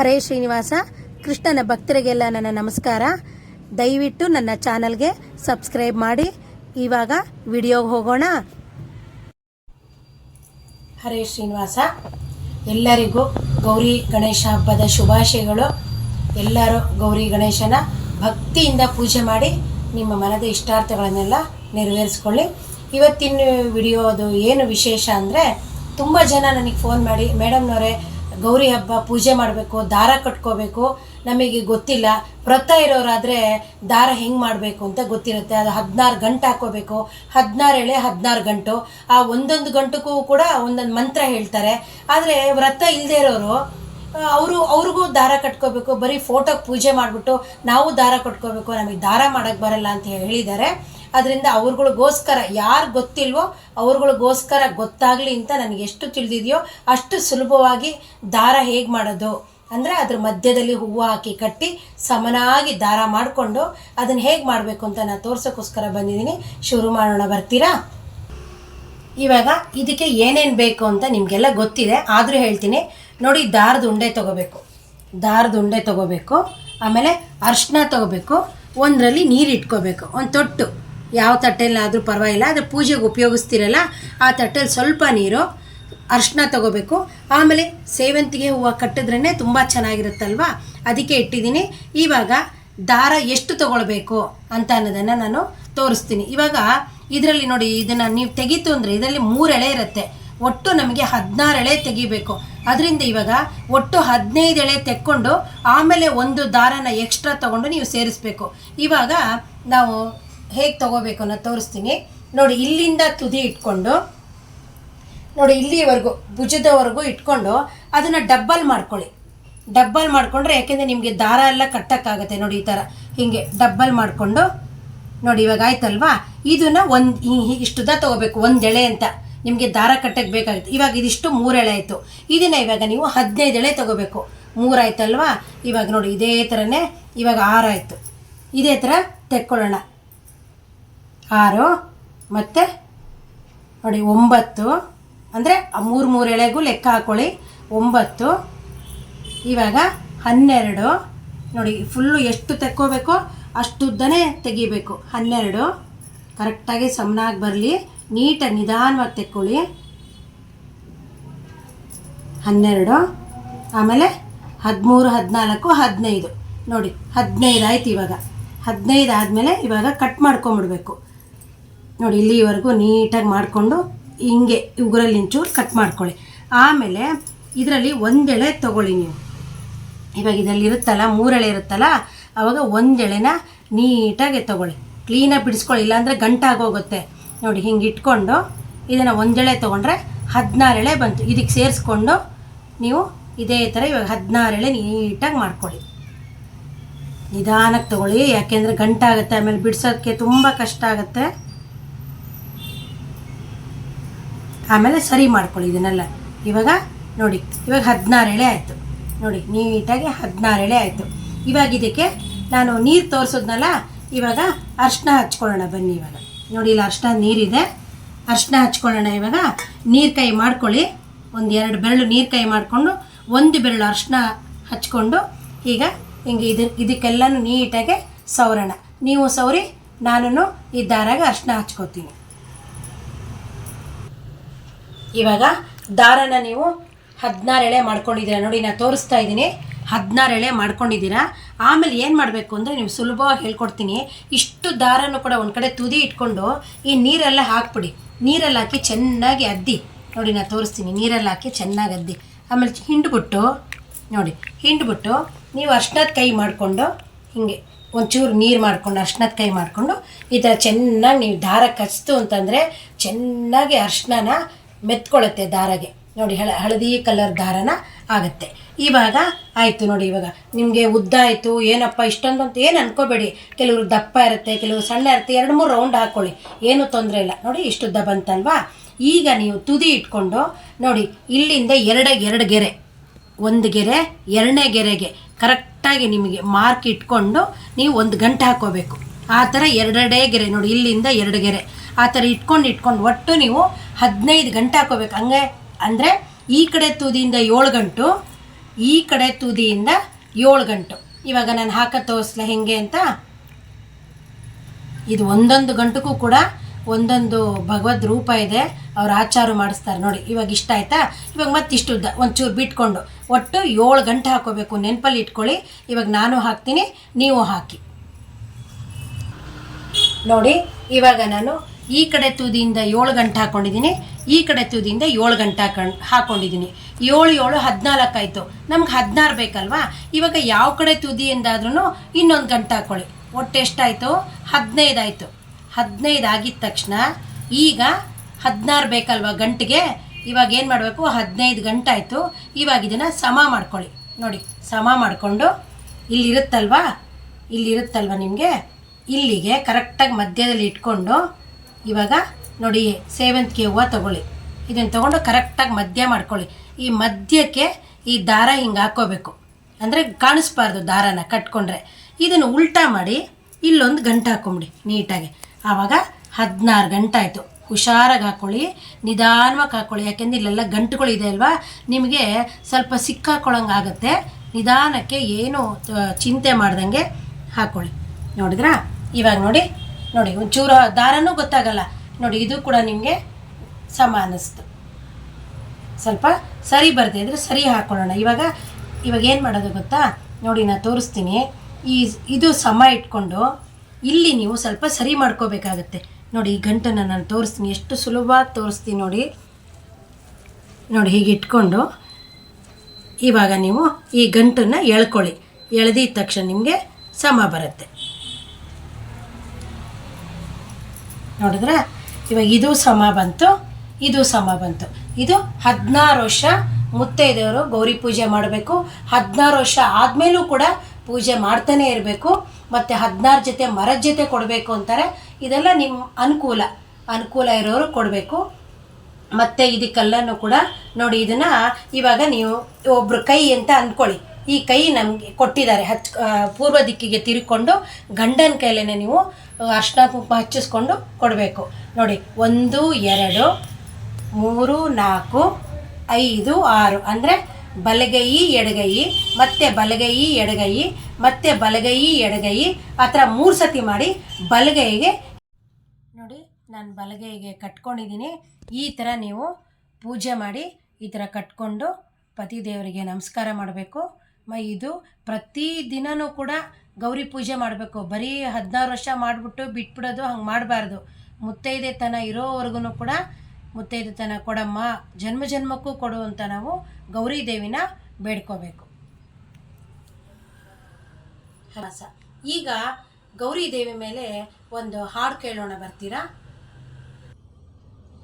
ಹರೇ ಶ್ರೀನಿವಾಸ, ಕೃಷ್ಣನ ಭಕ್ತರಿಗೆಲ್ಲ ನನ್ನ ನಮಸ್ಕಾರ. ದಯವಿಟ್ಟು ನನ್ನ ಚಾನಲ್ಗೆ ಸಬ್ಸ್ಕ್ರೈಬ್ ಮಾಡಿ. ಇವಾಗ ವಿಡಿಯೋಗೆ ಹೋಗೋಣ. ಹರೇ ಶ್ರೀನಿವಾಸ, ಎಲ್ಲರಿಗೂ ಗೌರಿ ಗಣೇಶ ಹಬ್ಬದ ಶುಭಾಶಯಗಳು. ಎಲ್ಲರೂ ಗೌರಿ ಗಣೇಶನ ಭಕ್ತಿಯಿಂದ ಪೂಜೆ ಮಾಡಿ ನಿಮ್ಮ ಮನದ ಇಷ್ಟಾರ್ಥಗಳನ್ನೆಲ್ಲ ನೆರವೇರಿಸ್ಕೊಳ್ಳಿ. ಇವತ್ತಿನ ವಿಡಿಯೋದು ಏನು ವಿಶೇಷ ಅಂದರೆ ತುಂಬ ಜನ ನನಗೆ ಫೋನ್ ಮಾಡಿ, ಮೇಡಮ್ನವರೇ ಗೌರಿ ಹಬ್ಬ ಪೂಜೆ ಮಾಡಬೇಕು, ದಾರ ಕಟ್ಕೋಬೇಕು, ನಮಗೆ ಗೊತ್ತಿಲ್ಲ. ವ್ರತ ಇರೋರಾದರೆ ದಾರ ಹೆಂಗೆ ಮಾಡಬೇಕು ಅಂತ ಗೊತ್ತಿರುತ್ತೆ. ಅದು ಹದಿನಾರು ಗಂಟು ಹಾಕೋಬೇಕು. ಹದಿನಾರು ಎಳೆ ಹದಿನಾರು ಗಂಟು. ಆ ಒಂದೊಂದು ಗಂಟಕ್ಕೂ ಕೂಡ ಒಂದೊಂದು ಮಂತ್ರ ಹೇಳ್ತಾರೆ. ಆದರೆ ವ್ರತ ಇಲ್ಲದೆ ಇರೋರು ಅವರು, ಅವ್ರಿಗೂ ದಾರ ಕಟ್ಕೋಬೇಕು. ಬರೀ ಫೋಟೋಗೆ ಪೂಜೆ ಮಾಡಿಬಿಟ್ಟು ನಾವು ದಾರ ಕಟ್ಕೋಬೇಕು, ನಮಗೆ ದಾರ ಮಾಡೋಕ್ಕೆ ಬರಲ್ಲ ಅಂತ ಹೇಳಿದ್ದಾರೆ. ಅದರಿಂದ ಅವ್ರಗಳಿಗೋಸ್ಕರ ಯಾರು ಗೊತ್ತಿಲ್ವೋ ಅವ್ರಗಳಿಗೋಸ್ಕರ ಗೊತ್ತಾಗಲಿ ಅಂತ ನನಗೆ ಎಷ್ಟು ತಿಳಿದಿದೆಯೋ ಅಷ್ಟು ಸುಲಭವಾಗಿ ದಾರ ಹೇಗೆ ಮಾಡೋದು ಅಂದರೆ ಅದ್ರ ಮಧ್ಯದಲ್ಲಿ ಹೂವು ಹಾಕಿ ಕಟ್ಟಿ ಸಮನಾಗಿ ದಾರ ಮಾಡಿಕೊಂಡು ಅದನ್ನು ಹೇಗೆ ಮಾಡಬೇಕು ಅಂತ ನಾನು ತೋರ್ಸೋಕ್ಕೋಸ್ಕರ ಬಂದಿದ್ದೀನಿ. ಶುರು ಮಾಡೋಣ, ಬರ್ತೀರಾ? ಇವಾಗ ಇದಕ್ಕೆ ಏನೇನು ಬೇಕು ಅಂತ ನಿಮಗೆಲ್ಲ ಗೊತ್ತಿದೆ, ಆದರೂ ಹೇಳ್ತೀನಿ. ನೋಡಿ, ದಾರದ ಉಂಡೆ ತೊಗೋಬೇಕು. ದಾರದ ಉಂಡೆ ತೊಗೋಬೇಕು. ಆಮೇಲೆ ಅರ್ಶಿನ ತೊಗೋಬೇಕು. ಒಂದರಲ್ಲಿ ನೀರು ಇಟ್ಕೋಬೇಕು. ಒಂದು ತೊಟ್ಟು. ಯಾವ ತಟ್ಟೆಲ್ಲಾದರೂ ಪರವಾಗಿಲ್ಲ ಅದು ಪೂಜೆಗೆ ಉಪಯೋಗಿಸ್ತೀರಲ್ಲ, ಆ ತಟ್ಟೆಲಿ ಸ್ವಲ್ಪ ನೀರು ಅರ್ಶಿನ ತಗೋಬೇಕು. ಆಮೇಲೆ ಸೇವಂತಿಗೆ ಹೂವು ಕಟ್ಟಿದ್ರೇ ತುಂಬ ಚೆನ್ನಾಗಿರುತ್ತಲ್ವಾ? ಅದಕ್ಕೆ ಇಟ್ಟಿದ್ದೀನಿ. ಇವಾಗ ದಾರ ಎಷ್ಟು ತಗೊಳ್ಬೇಕು ಅಂತ ಅನ್ನೋದನ್ನು ನಾನು ತೋರಿಸ್ತೀನಿ. ಇವಾಗ ಇದರಲ್ಲಿ ನೋಡಿ, ಇದನ್ನು ನೀವು ತೆಗೀತು ಅಂದರೆ ಇದರಲ್ಲಿ ಮೂರು ಎಳೆ ಇರುತ್ತೆ. ಒಟ್ಟು ನಮಗೆ ಹದಿನಾರು ಎಳೆ ತೆಗಿಬೇಕು. ಅದರಿಂದ ಇವಾಗ ಒಟ್ಟು ಹದಿನೈದು ಎಳೆ ತೆಕ್ಕೊಂಡು ಆಮೇಲೆ ಒಂದು ದಾರನ ಎಕ್ಸ್ಟ್ರಾ ತಗೊಂಡು ನೀವು ಸೇರಿಸ್ಬೇಕು. ಇವಾಗ ನಾವು ಹೇಗೆ ತೊಗೋಬೇಕು ಅನ್ನೋದು ತೋರಿಸ್ತೀನಿ. ನೋಡಿ, ಇಲ್ಲಿಂದ ತುದಿ ಇಟ್ಕೊಂಡು, ನೋಡಿ, ಇಲ್ಲಿವರೆಗೂ, ಭುಜದವರೆಗೂ ಇಟ್ಕೊಂಡು ಅದನ್ನು ಡಬ್ಬಲ್ ಮಾಡ್ಕೊಳ್ಳಿ. ಡಬ್ಬಲ್ ಮಾಡಿಕೊಂಡ್ರೆ ಯಾಕೆಂದರೆ ನಿಮಗೆ ದಾರ ಎಲ್ಲ ಕಟ್ಟಕ್ಕಾಗತ್ತೆ. ನೋಡಿ, ಈ ಥರ ಹೀಗೆ ಡಬ್ಬಲ್ ಮಾಡಿಕೊಂಡು, ನೋಡಿ, ಇವಾಗ ಆಯ್ತಲ್ವಾ? ಇದನ್ನ ಒಂದು ಇಷ್ಟುದ ತೊಗೋಬೇಕು, ಒಂದು ಎಳೆ ಅಂತ. ನಿಮಗೆ ದಾರ ಕಟ್ಟಕ್ಕೆ ಬೇಕಾಗುತ್ತೆ. ಇವಾಗ ಇದಿಷ್ಟು ಮೂರು ಎಳೆ ಆಯಿತು. ಇದನ್ನು ಇವಾಗ ನೀವು ಹದಿನೈದು ಎಳೆ ತೊಗೋಬೇಕು. ಮೂರಾಯ್ತಲ್ವಾ ಇವಾಗ ನೋಡಿ, ಇದೇ ಥರನೇ ಇವಾಗ ಆರಾಯಿತು ಇದೇ ಥರ ತೆಕ್ಕೊಳ್ಳೋಣ. ಆರು, ಮತ್ತು ನೋಡಿ ಒಂಬತ್ತು, ಅಂದರೆ ಮೂರು ಮೂರು ಎಳೆಗೂ ಲೆಕ್ಕ ಹಾಕ್ಕೊಳ್ಳಿ ಒಂಬತ್ತು, ಇವಾಗ ಹನ್ನೆರಡು. ನೋಡಿ ಫುಲ್ಲು ಎಷ್ಟು ತೆಕ್ಕೋಬೇಕೋ ಅಷ್ಟುದ್ದನೇ ತೆಗಿಬೇಕು. ಹನ್ನೆರಡು, ಕರೆಕ್ಟಾಗಿ ಸಮನಾಗಿ ಬರಲಿ. ನೀಟಾಗಿ ನಿಧಾನವಾಗಿ ತೆಕ್ಕೊಳ್ಳಿ. ಹನ್ನೆರಡು, ಆಮೇಲೆ ಹದಿಮೂರು, ಹದಿನಾಲ್ಕು, ಹದಿನೈದು. ನೋಡಿ ಹದಿನೈದು ಆಯ್ತು ಇವಾಗ. ಹದಿನೈದು ಆದಮೇಲೆ ಇವಾಗ ಕಟ್ ಮಾಡ್ಕೊಂಬಿಡ್ಬೇಕು. ನೋಡಿ, ಇಲ್ಲಿವರೆಗೂ ನೀಟಾಗಿ ಮಾಡಿಕೊಂಡು ಹಿಂಗೆ ಉಗುರಲ್ಲಿ ಇಂಚೂರು ಕಟ್ ಮಾಡ್ಕೊಳ್ಳಿ. ಆಮೇಲೆ ಇದರಲ್ಲಿ ಒಂದೆಳೆ ತೊಗೊಳ್ಳಿ ನೀವು. ಇವಾಗ ಇದರಲ್ಲಿ ಇರುತ್ತಲ್ಲ, ಮೂರೆಳೆ ಇರುತ್ತಲ್ಲ ಆವಾಗ ಒಂದೆಳೆನ ನೀಟಾಗಿ ತೊಗೊಳ್ಳಿ. ಕ್ಲೀನಾಗಿ ಬಿಡಿಸ್ಕೊಳ್ಳಿ, ಇಲ್ಲಾಂದರೆ ಗಂಟಾಗೋಗುತ್ತೆ ನೋಡಿ, ಹಿಂಗೆ ಇಟ್ಕೊಂಡು ಇದನ್ನು ಒಂದೆಳೆ ತೊಗೊಂಡ್ರೆ ಹದಿನಾರು ಎಳೆ ಬಂತು. ಇದಕ್ಕೆ ಸೇರಿಸ್ಕೊಂಡು ನೀವು ಇದೇ ಥರ ಇವಾಗ ಹದಿನಾರು ಎಳೆ ನೀಟಾಗಿ ಮಾಡ್ಕೊಳ್ಳಿ. ನಿಧಾನಕ್ಕೆ ತೊಗೊಳ್ಳಿ, ಯಾಕೆಂದರೆ ಗಂಟಾಗುತ್ತೆ ಆಮೇಲೆ ಬಿಡಿಸೋಕ್ಕೆ ತುಂಬ ಕಷ್ಟ ಆಗುತ್ತೆ. ಆಮೇಲೆ ಸರಿ ಮಾಡ್ಕೊಳ್ಳಿ ಇದನ್ನೆಲ್ಲ. ಇವಾಗ ನೋಡಿ, ಇವಾಗ ಹದಿನಾರು ಎಳೆ ಆಯಿತು. ನೋಡಿ, ನೀಟಾಗಿ ಹದಿನಾರು ಎಳೆ ಆಯಿತು. ಇವಾಗ ಇದಕ್ಕೆ ನಾನು ನೀರು ತೋರಿಸಿದ್ನಲ್ಲ, ಇವಾಗ ಅರ್ಶಿನ ಹಚ್ಕೊಳ್ಳೋಣ ಬನ್ನಿ ಇವಾಗ. ನೋಡಿ, ಇಲ್ಲಿ ಅರ್ಶಿನ ನೀರಿದೆ. ಅರ್ಶಿನ ಹಚ್ಕೊಳ್ಳೋಣ ಇವಾಗ. ನೀರು ಕೈ ಮಾಡ್ಕೊಳ್ಳಿ. ಒಂದು ಎರಡು ಬೆರಳು ನೀರು ಕೈ ಮಾಡಿಕೊಂಡು, ಒಂದು ಬೆರಳು ಅರ್ಶಿನ ಹಚ್ಕೊಂಡು, ಈಗ ಹಿಂಗೆ ಇದು, ಇದಕ್ಕೆಲ್ಲನೂ ನೀಟಾಗಿ ಸವರೋಣ. ನೀವು ಸವರಿ ನಾನು ಈ ದಾರಾಗ ಅರ್ಶಿನ ಹಚ್ಕೋತೀನಿ. ಇವಾಗ ದಾರನ ನೀವು ಹದಿನಾರು ಎಳೆ ಮಾಡ್ಕೊಂಡಿದ್ದೀರಾ. ನೋಡಿ ನಾನು ತೋರಿಸ್ತಾ ಇದ್ದೀನಿ. ಹದಿನಾರು ಎಳೆ ಮಾಡ್ಕೊಂಡಿದ್ದೀರಾ. ಆಮೇಲೆ ಏನು ಮಾಡಬೇಕು ಅಂದರೆ ನೀವು ಸುಲಭವಾಗಿ ಹೇಳ್ಕೊಡ್ತೀನಿ. ಇಷ್ಟು ದಾರನೂ ಕೂಡ ಒಂದು ಕಡೆ ತುದಿ ಇಟ್ಕೊಂಡು ಈ ನೀರೆಲ್ಲ ಹಾಕ್ಬಿಡಿ. ನೀರಲ್ಲಿ ಹಾಕಿ ಚೆನ್ನಾಗಿ ಅದ್ದಿ. ನೋಡಿ ನಾನು ತೋರಿಸ್ತೀನಿ. ನೀರಲ್ಲಿ ಹಾಕಿ ಚೆನ್ನಾಗಿ ಅದ್ದಿ. ಆಮೇಲೆ ಹಿಂಡ್ಬಿಟ್ಟು, ನೋಡಿ, ಹಿಂಡ್ಬಿಟ್ಟು ನೀವು ಅರ್ಶನದ ಕೈ ಮಾಡಿಕೊಂಡು ಹಿಂಗೆ ಒಂಚೂರು ನೀರು ಮಾಡಿಕೊಂಡು, ಅರ್ಶನದ ಕೈ ಮಾಡಿಕೊಂಡು ಈ ಥರ ಚೆನ್ನಾಗಿ ನೀವು ದಾರ ಕಚ್ತು ಅಂತಂದರೆ ಚೆನ್ನಾಗಿ ಅರ್ಶಿನ ಮೆತ್ಕೊಳ್ಳುತ್ತೆ ದಾರಗೆ. ನೋಡಿ, ಹಳ, ಹಳದಿ ಕಲರ್ ದಾರನ ಆಗುತ್ತೆ. ಇವಾಗ ಆಯಿತು ನೋಡಿ ಇವಾಗ. ನಿಮಗೆ ಉದ್ದ ಆಯಿತು, ಏನಪ್ಪ ಇಷ್ಟೊಂದು ಅಂತ ಏನು ಅನ್ಕೋಬೇಡಿ. ಕೆಲವರು ದಪ್ಪ ಇರುತ್ತೆ, ಕೆಲವರು ಸಣ್ಣ ಇರುತ್ತೆ, ಎರಡು ಮೂರು ರೌಂಡ್ ಹಾಕ್ಕೊಳ್ಳಿ ಏನೂ ತೊಂದರೆ ಇಲ್ಲ. ನೋಡಿ ಇಷ್ಟುದ್ದ ಬಂತಲ್ವಾ? ಈಗ ನೀವು ತುದಿ ಇಟ್ಕೊಂಡು, ನೋಡಿ, ಇಲ್ಲಿಂದ ಎರಡು ಎರಡು ಗೆರೆ. ಒಂದು ಗೆರೆ, ಎರಡನೇ ಗೆರೆಗೆ ಕರೆಕ್ಟಾಗಿ ನಿಮಗೆ ಮಾರ್ಕ್ ಇಟ್ಕೊಂಡು ನೀವು ಒಂದು ಗಂಟೆ ಹಾಕೋಬೇಕು. ಆ ಥರ ಎರಡೆರಡೇ ಗೆರೆ ನೋಡಿ, ಇಲ್ಲಿಂದ ಎರಡು ಗೆರೆ. ಆ ಥರ ಇಟ್ಕೊಂಡು ಇಟ್ಕೊಂಡು ಒಟ್ಟು ನೀವು ಹದಿನೈದು ಗಂಟೆ ಹಾಕೋಬೇಕು. ಹಂಗೆ ಅಂದರೆ ಈ ಕಡೆ ತುದಿಯಿಂದ ಏಳು ಗಂಟು, ಈ ಕಡೆ ತುದಿಯಿಂದ ಏಳು ಗಂಟು. ಇವಾಗ ನಾನು ಹಾಕ ತೋರಿಸ್ಲ ಹೆಂಗೆ ಅಂತ? ಇದು ಒಂದೊಂದು ಗಂಟಕ್ಕೂ ಕೂಡ ಒಂದೊಂದು ಭಗವದ್ ರೂಪ ಇದೆ. ಅವ್ರು ಆಚಾರ ಮಾಡಿಸ್ತಾರೆ ನೋಡಿ. ಇವಾಗ ಇಷ್ಟ ಆಯ್ತಾ? ಇವಾಗ ಮತ್ತೆ ಇಷ್ಟು ಉದ್ದ ಒಂಚೂರು ಬಿಟ್ಕೊಂಡು ಒಟ್ಟು ಏಳು ಗಂಟೆ ಹಾಕೋಬೇಕು. ನೆನಪಲ್ಲಿ ಇಟ್ಕೊಳ್ಳಿ. ಇವಾಗ ನಾನು ಹಾಕ್ತೀನಿ, ನೀವು ಹಾಕಿ. ನೋಡಿ, ಇವಾಗ ನಾನು ಈ ಕಡೆ ತುದಿಯಿಂದ ಏಳು ಗಂಟೆ ಹಾಕೊಂಡಿದ್ದೀನಿ, ಈ ಕಡೆ ತುದಿಯಿಂದ ಏಳು ಗಂಟೆ ಹಾಕೊಂಡು ಹಾಕೊಂಡಿದ್ದೀನಿ. ಏಳು ಏಳು, ಹದಿನಾಲ್ಕು ಆಯಿತು. ನಮ್ಗೆ ಹದಿನಾರು ಬೇಕಲ್ವಾ? ಇವಾಗ ಯಾವ ಕಡೆ ತುದಿಯಿಂದಾದ್ರೂ ಇನ್ನೊಂದು ಗಂಟೆ ಹಾಕೊಳ್ಳಿ. ಒಟ್ಟು ಎಷ್ಟಾಯಿತು? ಹದಿನೈದು ಆಯಿತು. ಹದಿನೈದು ಆಗಿದ ತಕ್ಷಣ ಈಗ ಹದಿನಾರು ಬೇಕಲ್ವಾ ಗಂಟೆಗೆ? ಇವಾಗ ಏನು ಮಾಡಬೇಕು? ಹದಿನೈದು ಗಂಟೆ ಆಯಿತು. ಇವಾಗ ಇದನ್ನು ಸಮ ಮಾಡ್ಕೊಳ್ಳಿ. ನೋಡಿ, ಸಮ ಮಾಡಿಕೊಂಡು ಇಲ್ಲಿರುತ್ತಲ್ವಾ? ಇಲ್ಲಿರುತ್ತಲ್ವ ನಿಮಗೆ? ಇಲ್ಲಿಗೆ ಕರೆಕ್ಟಾಗಿ ಮಧ್ಯದಲ್ಲಿ ಇಟ್ಕೊಂಡು ಇವಾಗ ನೋಡಿ ಸೇವಂತಿಗೆ ಹೂವು ತಗೊಳ್ಳಿ. ಇದನ್ನು ತೊಗೊಂಡು ಕರೆಕ್ಟಾಗಿ ಮಧ್ಯ ಮಾಡ್ಕೊಳ್ಳಿ. ಈ ಮಧ್ಯಕ್ಕೆ ಈ ದಾರ ಹಿಂಗೆ ಹಾಕೋಬೇಕು ಅಂದರೆ ಕಾಣಿಸ್ಬಾರ್ದು ದಾರನ ಕಟ್ಕೊಂಡ್ರೆ. ಇದನ್ನು ಉಲ್ಟಾ ಮಾಡಿ ಇಲ್ಲೊಂದು ಗಂಟೆ ಹಾಕೊಂಬಿಡಿ ನೀಟಾಗಿ. ಆವಾಗ ಹದಿನಾರು ಗಂಟೆ ಆಯಿತು. ಹುಷಾರಾಗಿ ಹಾಕ್ಕೊಳ್ಳಿ ನಿಧಾನವಾಗಿ ಹಾಕ್ಕೊಳ್ಳಿ ಯಾಕೆಂದ್ರೆ ಇಲ್ಲೆಲ್ಲ ಗಂಟುಗಳಿದೆ ಅಲ್ವಾ? ನಿಮಗೆ ಸ್ವಲ್ಪ ಸಿಕ್ಕಾಕೊಳ್ಳಂಗೆ ಆಗುತ್ತೆ. ನಿಧಾನಕ್ಕೆ ಏನು ಚಿಂತೆ ಮಾಡ್ದಂಗೆ ಹಾಕ್ಕೊಳ್ಳಿ ನೋಡಿದ್ರಾ? ಇವಾಗ ನೋಡಿ ನೋಡಿ, ಒಂಚೂರು ದಾರನೂ ಗೊತ್ತಾಗಲ್ಲ. ನೋಡಿ, ಇದು ಕೂಡ ನಿಮಗೆ ಸಮ ಅನ್ನಿಸ್ತು ಸ್ವಲ್ಪ ಸರಿ ಬರ್ತಾ ಅಂದರೆ ಸರಿ ಹಾಕ್ಕೊಳ್ಳೋಣ ಇವಾಗ ಇವಾಗ ಏನು ಮಾಡೋದು ಗೊತ್ತಾ? ನೋಡಿ ನಾನು ತೋರಿಸ್ತೀನಿ. ಈ ಇದು ಸಮ ಇಟ್ಕೊಂಡು ಇಲ್ಲಿ ನೀವು ಸ್ವಲ್ಪ ಸರಿ ಮಾಡ್ಕೋಬೇಕಾಗತ್ತೆ. ನೋಡಿ, ಈ ಗಂಟನ್ನು ನಾನು ತೋರಿಸ್ತೀನಿ. ಎಷ್ಟು ಸುಲಭವಾಗಿ ತೋರಿಸ್ತೀನಿ ನೋಡಿ. ನೋಡಿ, ಹೀಗೆ ಇಟ್ಕೊಂಡು ಇವಾಗ ನೀವು ಈ ಗಂಟನ್ನು ಎಳ್ಕೊಳ್ಳಿ. ಎಳೆದಿದ ತಕ್ಷಣ ನಿಮಗೆ ಸಮ ಬರುತ್ತೆ. ನೋಡಿದ್ರೆ ಇವಾಗ ಇದು ಸಮ ಬಂತು, ಇದು ಸಮ ಬಂತು. ಇದು ಹದಿನಾರು ವರ್ಷ ಮುತ್ತೈದೆಯವರು ಗೌರಿ ಪೂಜೆ ಮಾಡಬೇಕು. ಹದಿನಾರು ವರ್ಷ ಆದಮೇಲೂ ಕೂಡ ಪೂಜೆ ಮಾಡ್ತಾನೆ ಇರಬೇಕು. ಮತ್ತು ಹದಿನಾರು ಜೊತೆ ಮರದ ಜೊತೆ ಕೊಡಬೇಕು ಅಂತಾರೆ. ಇದೆಲ್ಲ ನಿಮ್ಮ ಅನುಕೂಲ. ಅನುಕೂಲ ಇರೋರು ಕೊಡಬೇಕು. ಮತ್ತು ಇದಕ್ಕೆಲ್ಲನೂ ಕೂಡ ನೋಡಿ ಇದನ್ನು ಇವಾಗ ನೀವು ಒಬ್ಬರು ಕೈ ಅಂತ ಅಂದ್ಕೊಳ್ಳಿ ಈ ಕೈ ನಮಗೆ ಕೊಟ್ಟಿದ್ದಾರೆ. ಹಚ್ ಪೂರ್ವ ದಿಕ್ಕಿಗೆ ತಿರುಕೊಂಡು ಗಂಡನ ಕೈಲೇ ನೀವು ಅರ್ಶಿನ ಕುಂಕುಮ ಹಚ್ಚಿಸ್ಕೊಂಡು ಕೊಡಬೇಕು. ನೋಡಿ, ಒಂದು, ಎರಡು, ಮೂರು, ನಾಲ್ಕು, ಐದು, ಆರು. ಅಂದರೆ ಬಲಗೈ, ಎಡಗೈ, ಮತ್ತೆ ಬಲಗೈ, ಎಡಗೈ, ಮತ್ತೆ ಬಲಗೈ, ಎಡಗೈ. ಆ ಥರ ಮೂರು ಸತಿ ಮಾಡಿ ಬಲಗೈಗೆ ನೋಡಿ, ನಾನು ಬಲಗೈಗೆ ಕಟ್ಕೊಂಡಿದ್ದೀನಿ. ಈ ಥರ ನೀವು ಪೂಜೆ ಮಾಡಿ ಈ ಥರ ಕಟ್ಕೊಂಡು ಪತಿದೇವರಿಗೆ ನಮಸ್ಕಾರ ಮಾಡಬೇಕು. ಮ ಇದು ಪ್ರತಿದಿನವೂ ಕೂಡ ಗೌರಿ ಪೂಜೆ ಮಾಡಬೇಕು. ಬರೀ ಹದಿನಾರು ವರ್ಷ ಮಾಡಿಬಿಟ್ಟು ಬಿಟ್ಬಿಡೋದು, ಹಂಗೆ ಮಾಡಬಾರ್ದು. ಮುತ್ತೈದೆತನ ಇರೋವರೆಗೂ ಕೂಡ ಮುತ್ತೈದೆತನ ಕೊಡಮ್ಮ. ಜನ್ಮ ಜನ್ಮಕ್ಕೂ ಕೊಡು ಅಂತ ನಾವು ಗೌರಿ ದೇವಿನ ಬೇಡ್ಕೋಬೇಕು. ಹರಸ ಈಗ ಗೌರಿ ದೇವಿ ಮೇಲೆ ಒಂದು ಹಾಡು ಕೇಳೋಣ ಬರ್ತೀರಾ?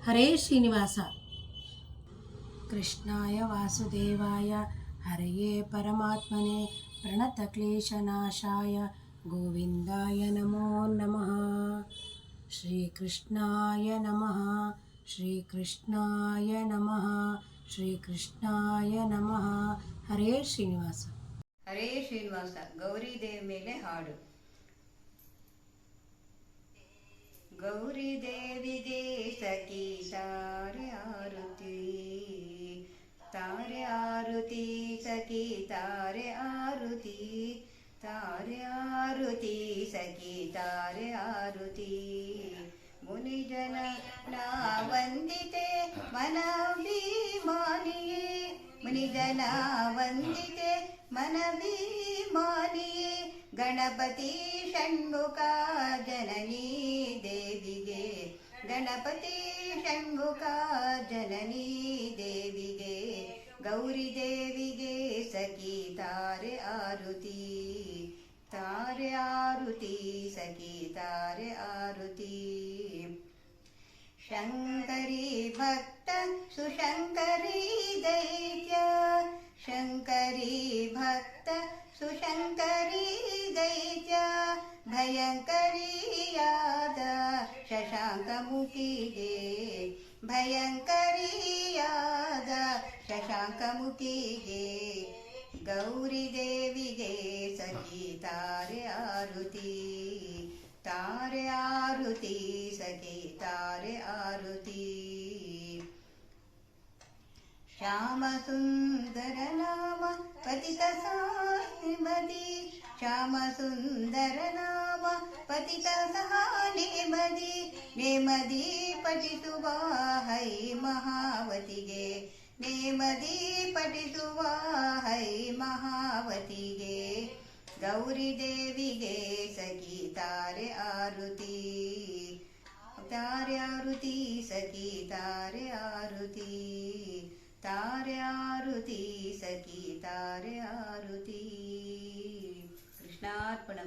ಹರೇ ಶ್ರೀನಿವಾಸ. ಕೃಷ್ಣಾಯ ವಾಸುದೇವಾಯ. ಹರೆಯೇ ಪರಮಾತ್ಮನೆ. ಪ್ರಣತಕ್ಲೇಶನಾಶಾಯ ಗೋವಿಂದಾಯ ನಮೋ ನಮಃ ಶ್ರೀಕೃಷ್ಣಾಯ ನಮಃ ಶ್ರೀಕೃಷ್ಣಾಯ ನಮಃ ಶ್ರೀಕೃಷ್ಣಾಯ ನಮಃ ಹರೇ ಶ್ರೀನಿವಾಸ ಹರೇ ಶ್ರೀನಿವಾಸ ಗೌರಿ ದೇವಿ ಮೇಲೆ ಹಾಡು ಗೌರಿ ದೇವಿಗೆ ಸಖಿ ತಾರೆ ಆರುತಿ ತಾರೆ ಆರುತಿ ಸಖಿ ತಾರೆ ಆರುತಿ ತಾರೆ ಆರುತಿ, ಸಖಿ ತಾರೆ ಆರುತಿ. ಮುನಿಜನ ನಾ ವಂದಿತೆ ಮನವಿಮಾನಿಯೇ ಮುನಿಜನ ವಂದಿತೆ ಮನವಿಮಾನಿಯೇ ಗಣಪತಿ ಷಣ್ಮುಖ ಜನನಿ ದೇವಿಗೆ. ಗಣಪತಿ ಷಣ್ಮುಖ ಜನನಿ ದೇವಿಗೆ. ಗೌರಿ ದೇವಿಗೆ ಸಖಿ ತಾರೆ ಆರುತಿ. ಆರುತಿ ಸಖಿ ತಾರೆ ಆರುತಿ ಶಂಕರಿ ಭಕ್ತ ಸುಶಂಕರಿ ದೈತ್ಯ ಶಂಕರಿ ಭಕ್ತ ಸುಶಂಕರಿ ದೈತ್ಯ ಭಯಂಕರಿಯಾದ ಶಶಾಂಕಮುಖಿಗೆ ಭಯಂಕರಿಯಾದ ಶಶಾಂಕಮುಖಿಗೆ ಗೌರಿ ದೇವಿಗೆ ಸಖಿ ತಾರೆ ಆರುತಿ तारे आरुति, सखी तारे आरुति। श्याम सुंदर नाम पतित श्याम सुंदर नाम पतित सानिमदि नेमदी पठितुवा है महावतिगे। नेमदी पठितुवा है महावतिगे। ಗೌರಿ ದೇವಿಗೆ ಸಖಿ ತಾರೆ ಆರುತಿ ತಾರೆ ಆರುತಿ ಸಖಿ ತಾರೆ ಆರುತಿ ತಾರೆ ಆರುತಿ ಸಖಿ ತಾರೆ ಆರುತಿ ಕೃಷ್ಣಾರ್ಪಣ